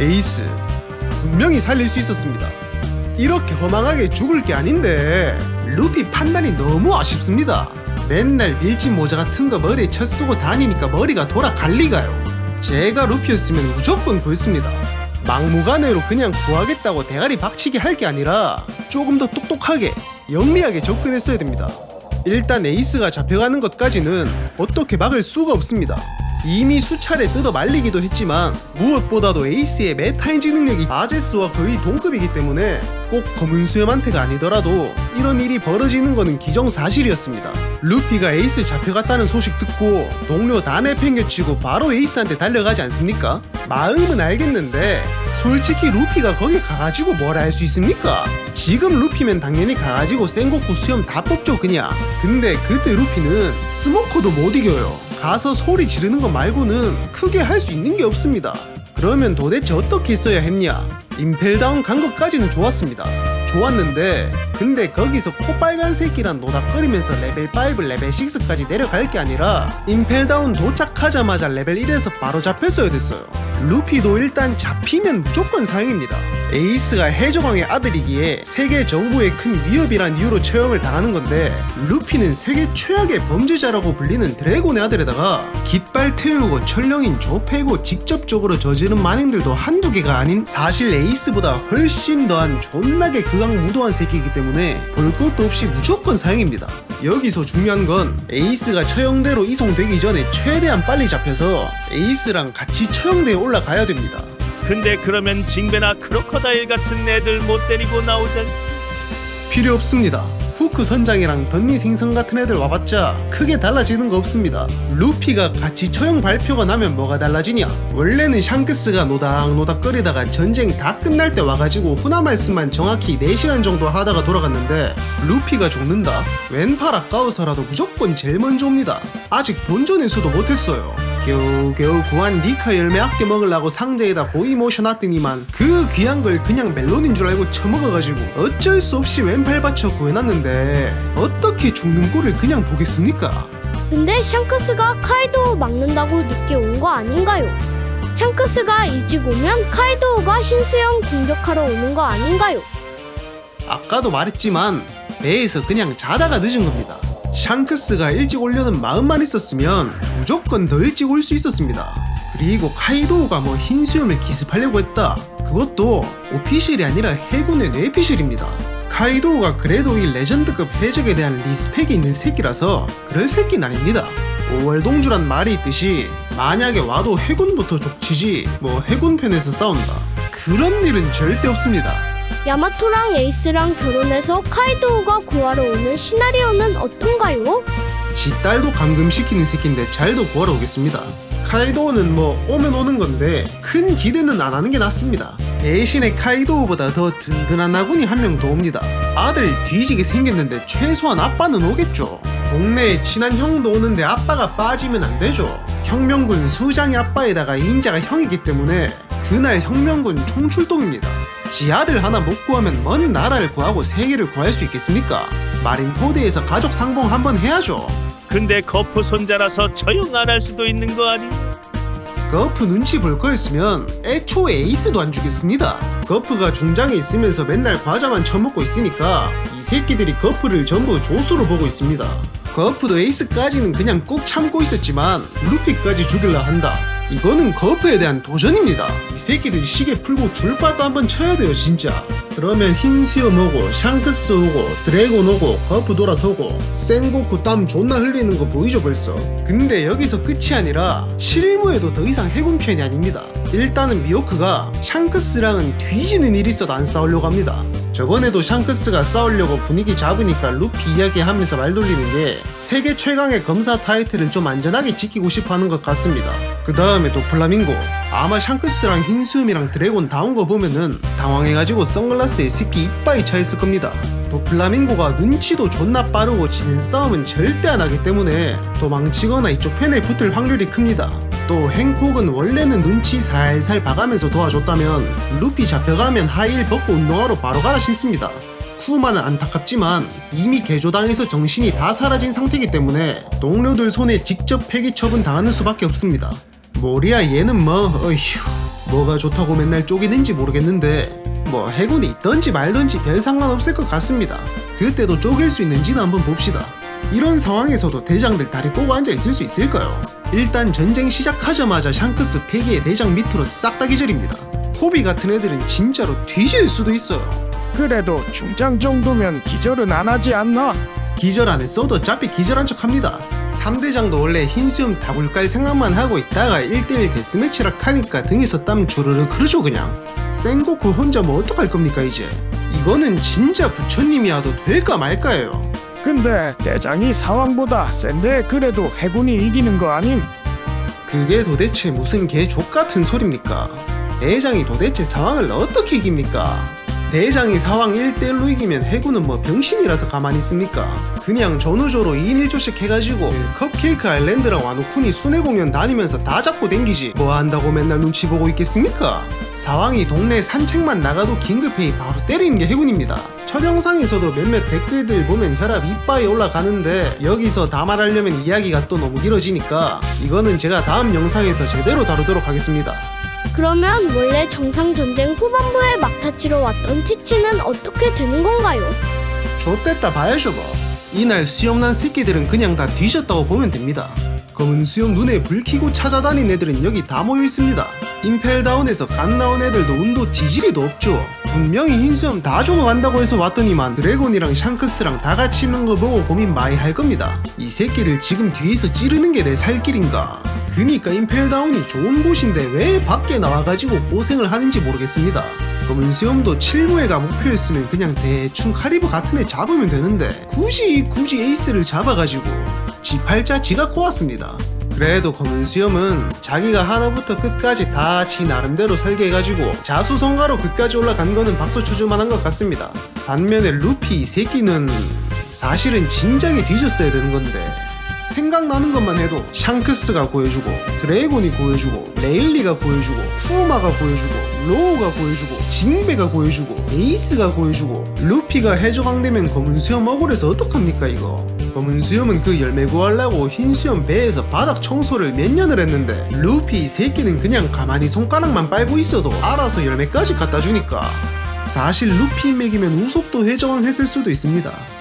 에이스 분명히 살릴 수 있었습니다. 이렇게 허망하게 죽을 게 아닌데 루피 판단이 너무 아쉽습니다. 맨날 밀짚 모자 같은 거 머리에 쳐 쓰고 다니니까 머리가 돌아갈 리가요. 제가 루피였으면 무조건 구했습니다. 막무가내로 그냥 구하겠다고 대가리 박치기 할 게 아니라 조금 더 똑똑하게 영리하게 접근했어야 됩니다. 일단 에이스가 잡혀가는 것까지는 어떻게 막을 수가 없습니다. 이미 수차례 뜯어 말리기도 했지만 무엇보다도 에이스의 메타 인지 능력이 아제스와 거의 동급이기 때문에 꼭 검은 수염한테가 아니더라도 이런 일이 벌어지는 거는 기정사실이었습니다. 루피가 에이스 잡혀갔다는 소식 듣고 동료 다 내팽겨치고 바로 에이스한테 달려가지 않습니까? 마음은 알겠는데 솔직히 루피가 거기 가가지고 뭘 할 수 있습니까? 지금 루피면 당연히 가가지고 생고쿠 수염 다 뽑죠 그냥 근데 그때 루피는 스모커도 못 이겨요 가서 소리 지르는 거 말고는 크게 할 수 있는 게 없습니다. 그러면 도대체 어떻게 했어야 했냐? 임펠다운 간 것까지는 좋았습니다. 좋았는데 근데 거기서 코빨간 새끼랑 노닥거리면서 레벨 5, 레벨 6까지 내려갈 게 아니라 임펠다운 도착하자마자 레벨 1에서 바로 잡혔어야 됐어요. 루피도 일단 잡히면 무조건 사형입니다 에이스가 해적왕의 아들이기에 세계 정부의 큰 위협이란 이유로 처형을 당하는 건데 루피는 세계 최악의 범죄자라고 불리는 드래곤의 아들에다가 깃발 태우고 철령인 조패고 직접적으로 저지른 만행들도 한두 개가 아닌 사실 에이스보다 훨씬 더한 존나게 극악무도한 새끼이기 때문에 볼 것도 없이 무조건 사형입니다. 여기서 중요한 건 에이스가 처형대로 이송되기 전에 최대한 빨리 잡혀서 에이스랑 같이 처형대에 올라가야 됩니다. 근데 그러면 징배나 크로커다일 같은 애들 못 데리고 나오잖아. 필요 없습니다. 후크 선장이랑 던니 생선 같은 애들 와봤자 크게 달라지는 거 없습니다. 루피가 같이 처형 발표가 나면 뭐가 달라지냐? 원래는 샹크스가 노닥노닥거리다가 전쟁 다 끝날 때 와가지고 훈화 말씀만 정확히 4시간 정도 하다가 돌아갔는데 루피가 죽는다? 왼팔 아까워서라도 무조건 제일 먼저 옵니다. 아직 본전의 수도 못했어요. 겨우겨우 구한 니카 열매 아껴 먹으려고 상자에다 고이 모셔놨더니만 그 귀한 걸 그냥 멜론인 줄 알고 처먹어가지고 어쩔 수 없이 왼팔 받쳐 구해놨는데 어떻게 죽는 꼴을 그냥 보겠습니까? 근데 샹크스가 카이도우 막는다고 늦게 온 거 아닌가요? 샹크스가 일찍 오면 카이도우가 흰수염 공격하러 오는 거 아닌가요? 아까도 말했지만 배에서 그냥 자다가 늦은 겁니다. 샹크스가 일찍 오려는 마음만 있었으면 무조건 더 일찍 올 수 있었습니다. 그리고 카이도우가 뭐 흰수염을 기습하려고 했다. 그것도 오피셜이 아니라 해군의 뇌피셜입니다. 카이도우가 그래도 이 레전드급 해적에 대한 리스펙이 있는 새끼라서 그럴 새끼는 아닙니다. 5월 동주란 말이 있듯이 만약에 와도 해군부터 족치지 뭐 해군 편에서 싸운다. 그런 일은 절대 없습니다. 야마토랑 에이스랑 결혼해서 카이도우가 구하러 오는 시나리오는 어떤가요? 지 딸도 감금시키는 새끼인데 잘도 구하러 오겠습니다. 카이도우는 뭐 오면 오는 건데 큰 기대는 안 하는 게 낫습니다. 대신에 카이도우보다 더 든든한 아군이 한 명 더 옵니다. 아들 뒤지게 생겼는데 최소한 아빠는 오겠죠. 동네에 친한 형도 오는데 아빠가 빠지면 안 되죠. 혁명군 수장의 아빠에다가 인자가 형이기 때문에 그날 혁명군 총출동입니다. 지 아들 하나 못 구하면 먼 나라를 구하고 세계를 구할 수 있겠습니까? 마린포드에서 가족 상봉 한번 해야죠. 근데 거프 손자라서 처형 안 할 수도 있는 거 아니? 거프 눈치 볼 거였으면 애초에 에이스도 안 주겠습니다. 거프가 중장에 있으면서 맨날 과자만 처먹고 있으니까 이 새끼들이 거프를 전부 조수로 보고 있습니다. 거프도 에이스까지는 그냥 꾹 참고 있었지만 루피까지 죽일라 한다. 이거는 거프에 대한 도전입니다. 이 새끼들 시계 풀고 줄바도 한번 쳐야 돼요 진짜. 그러면 흰수염 오고 샹크스 오고 드래곤 오고 거프 돌아서고 센고쿠 땀 존나 흘리는 거 보이죠 벌써 근데 여기서 끝이 아니라 실무에도 더 이상 해군 편이 아닙니다 일단은 미호크가 샹크스랑은 뒤지는 일이 있어도 안 싸우려고 합니다 저번에도 샹크스가 싸우려고 분위기 잡으니까 루피 이야기하면서 말 돌리는 게 세계 최강의 검사 타이틀을 좀 안전하게 지키고 싶어 하는 것 같습니다 그 다음에 또 플라밍고 아마 샹크스랑 흰수음이랑 드래곤 다온거 보면은 당황해가지고 선글라스에 습기 이빠이 차 있을 겁니다. 또 플라밍고가 눈치도 존나 빠르고 지는 싸움은 절대 안 하기 때문에 도망치거나 이쪽 편에 붙을 확률이 큽니다. 또 행콕은 원래는 눈치 살살 봐가면서 도와줬다면 루피 잡혀가면 하이힐 벗고 운동화로 바로 갈아 신습니다. 쿠마는 안타깝지만 이미 개조당해서 정신이 다 사라진 상태이기 때문에 동료들 손에 직접 폐기 처분 당하는 수밖에 없습니다. 모리야 얘는 뭐 어휴 뭐가 좋다고 맨날 쪼개는지 모르겠는데 뭐 해군이 있던지 말던지 별 상관없을 것 같습니다. 그때도 쪼갤 수 있는지는 한번 봅시다. 이런 상황에서도 대장들 다리 꼬고 앉아 있을 수 있을까요? 일단 전쟁 시작하자마자 샹크스 폐기의 대장 밑으로 싹 다 기절입니다. 코비 같은 애들은 진짜로 뒤질 수도 있어요. 그래도 중장 정도면 기절은 안 하지 않나? 기절 안 했어도 어차피 기절한 척 합니다. 3대장도 원래 흰수염 다굴 깔 생각만 하고 있다가 1대1 데스매치라 하니까 등에서 땀 주르르 흐르죠 그냥. 센고쿠 혼자 뭐 어떡할 겁니까 이제. 이거는 진짜 부처님이 와도 될까 말까예요. 근데 대장이 사왕보다 센데 그래도 해군이 이기는 거 아님? 그게 도대체 무슨 개 족 같은 소립니까? 대장이 도대체 상황을 어떻게 이깁니까? 대장이 사왕 1대1로 이기면 해군은 뭐 병신이라서 가만히 있습니까? 그냥 전우조로 2인 1조씩 해가지고 컵케이크 아일랜드랑 와노쿤이 순회 공연 다니면서 다 잡고 댕기지 뭐 한다고 맨날 눈치 보고 있겠습니까? 사왕이 동네 산책만 나가도 긴급회의 바로 때리는 게 해군입니다. 첫 영상에서도 몇몇 댓글들 보면 혈압 이빠이 올라가는데 여기서 다 말하려면 이야기가 또 너무 길어지니까 이거는 제가 다음 영상에서 제대로 다루도록 하겠습니다. 그러면 원래 정상 전쟁 후반부에 막타치러 왔던 티치는 어떻게 되는 건가요? 좆됐다 봐야죠 뭐. 이날 수염난 새끼들은 그냥 다 뒤졌다고 보면 됩니다. 검은 수염 눈에 불 켜고 찾아다닌 애들은 여기 다 모여 있습니다. 임펠다운에서 간 나온 애들도 운도 지지리도 없죠. 분명히 흰 수염 다 죽어간다고 해서 왔더니만 드래곤이랑 샹크스랑 다 같이 있는 거 보고 고민 많이 할 겁니다. 이 새끼를 지금 뒤에서 찌르는 게 내 살 길인가? 그니까 임펠다운이 좋은 곳인데 왜 밖에 나와가지고 고생을 하는지 모르겠습니다. 검은 수염도 7부회가 목표였으면 그냥 대충 카리브 같은 애 잡으면 되는데 굳이 굳이 에이스를 잡아가지고 지 팔자 지가 꼬았습니다. 그래도 검은 수염은 자기가 하나부터 끝까지 다 지 나름대로 설계해가지고 자수성가로 끝까지 올라간 거는 박수 쳐줄 만한 것 같습니다. 반면에 루피 이 새끼는 사실은 진작에 뒤졌어야 되는 건데 생각나는 것만 해도 샹크스가 보여주고 드래곤이 보여주고 레일리가 보여주고 쿠마가 보여주고 로우가 보여주고 징베가 보여주고 에이스가 보여주고 루피가 해적왕 되면 검은 수염 억울해서 어떡합니까 이거 검은 수염은 그 열매 구하려고 흰 수염 배에서 바닥 청소를 몇 년을 했는데 루피 이 새끼는 그냥 가만히 손가락만 빨고 있어도 알아서 열매까지 갖다 주니까 사실 루피 맥이면 우섭도 해적왕 했을 수도 있습니다